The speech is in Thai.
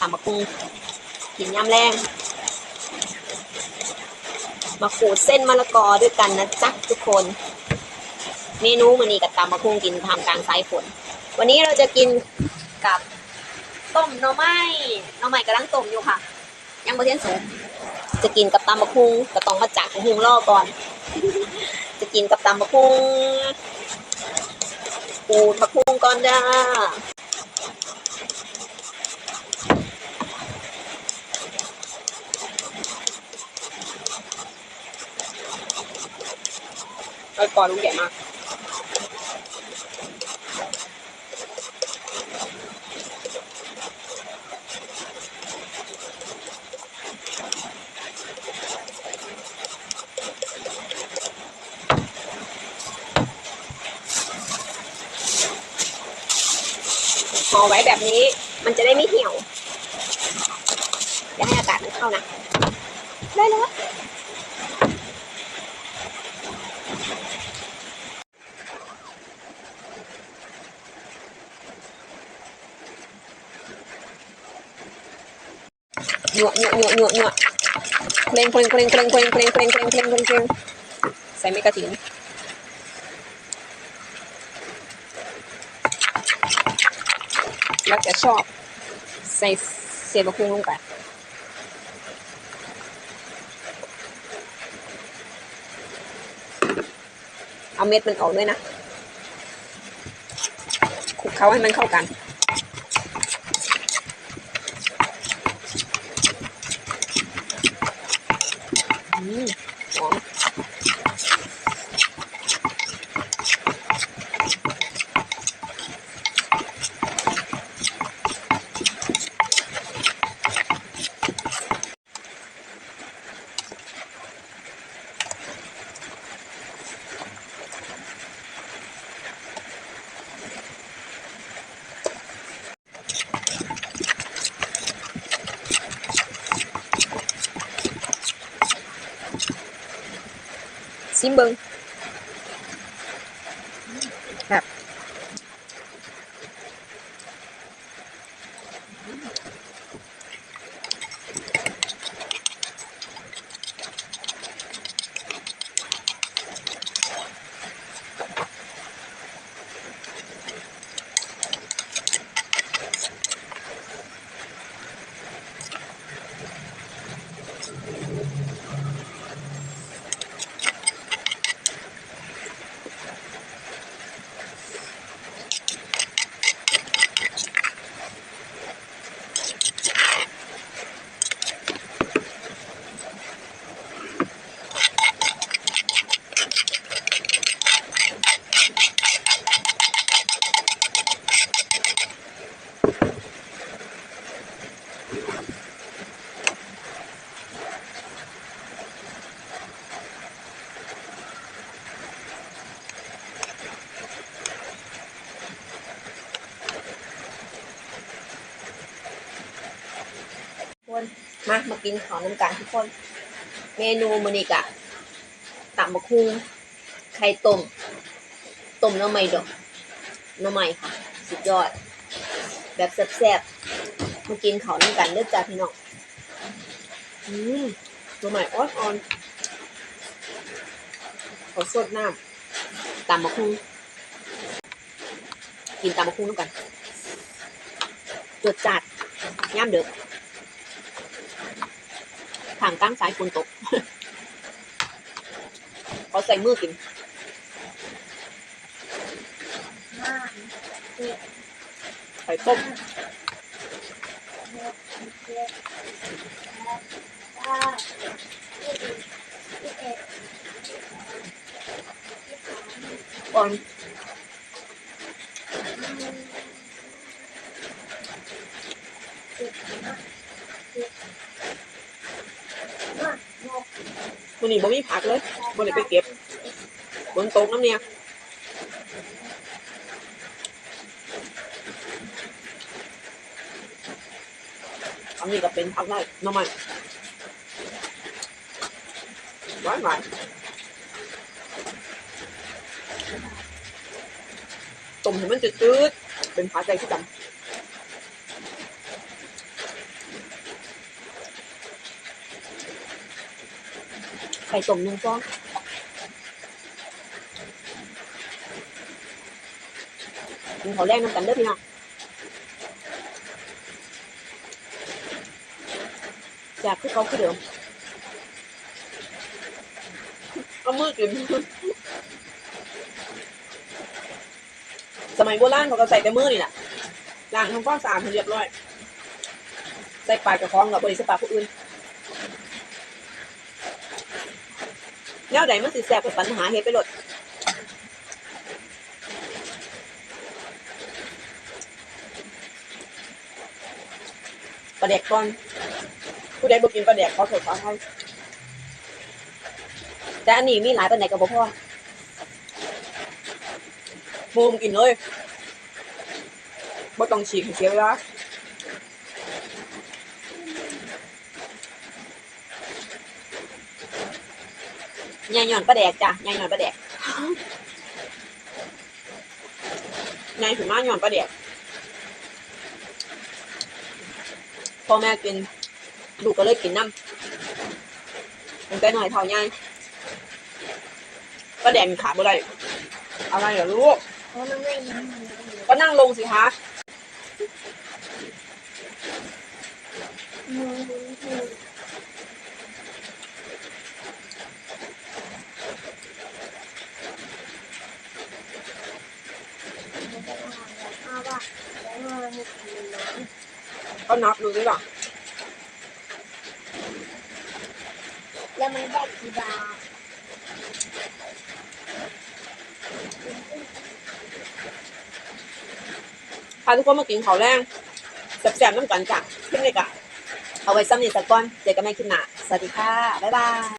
ตำมะกุงกินยำแรงมาขูดเส้นมะละกอด้วยกันนะจ๊ะทุกคน เมนูมันนี้กับตำมะกุงกินทำกลางสายฝน วันนี้เราจะกินกับต้มหน่อไม้หน่อไม้กำลังต้มอยู่ค่ะ ยังบ่เทียนสุกจะกินกับตำมะคุงก็ต้องมาจักมะคุงล่อก่อน จะกินกับตำมะคุงปูมะคุงก่อนจ้า ไอ้ปอลูกใหญ่มากห่อไว้แบบนี้มันจะได้ไม่เหี่ยว อย่าให้อากาศมันเข้านะ ได้แล้ว หยวกหยวกหยวกหยวกหยวกเพลงเพลงเพลงเพลงเพลงเพลงเพลงเพลงเพลงเพลงเพลงใส่เมกะถินแล้วจะชอบ ใส่เศษบะคุงลงไปเอาเม็ดมันออกด้วยนะคลุกเคล้าให้มันเข้ากัน xí mưng มามากินข้าวน้ำกันทุกคน เมนูมันอีกอะตับมะคุงไข่ต้มต้มน้ำไม่ดอกน้ำไม่ค่ะ สุดยอด แบบแซ่บๆมากินข้าวน้ำกันเด้อดจ้าพี่น้องอืมน้ำไม่อ่อนๆขอสดน้ำตำมะคุงกินตำมะคุงน้ำกันจดจัดย่ำเด้อ ทางตั้งสายฝนตกเขาใส่มือกินไข่ต้มก่อน วันนี้บ่มีผักเลยบ่ได้ไปเก็บฝนตกน้ำเนี่ยอันนี้ก็เป็นผักไร่หน้ำมันหวานหวานต้มให้มันจืดๆเป็นผักใจที่จำ ไข่ต้มหนึ่งฟองกินเขาวแรกน้ำกันเด้อพี่น้องจากคือเขาคือเดิมเอามือกินสมัยโบราณเขาก็ใส่แต่มือนี่แหละล้างทำความสะอาดให้เรียบร้อย ใส่ปลากระคองกับบริษัทปลาผู้อื่น แนวใดมันสิแสบกับปัญหาเฮ็ดไปหลดปลาแดกก่อนผู้ใดบ่กินปลาแดกขอโทษขออภัยแต่อันนี้มีหลายปานใดก็บ่พอบูมกินเลยบ่ต้องฉีกเสียเวลา ยายหย่อนปลาแดกจ้ะยายหย่อนปลาแดกยายถึงมาหย่อนปลาแดกพ่อแม่กินลูกก็เลยกินน้ำมันไปหน่อยเท่ายายปลาแดกมันขาบ่ได้อะไรเหรอลูกก็นั่งลงสิคะมือมือมันเป็นอาหารแบบอ้าวว่าแล้วมันมีกินน้ ก็นับดูสิล่ะแล้วมันได้กี่บาทพาทุกคนมากินข้าวแรงแซ่บๆน้ำกันจ้ะขึ้นเลยกะเอาไว้ซ้ำนี่สักก้อน เจอกันใหม่คลิปหน้า สวัสดีค่ะ บ๊ายบาย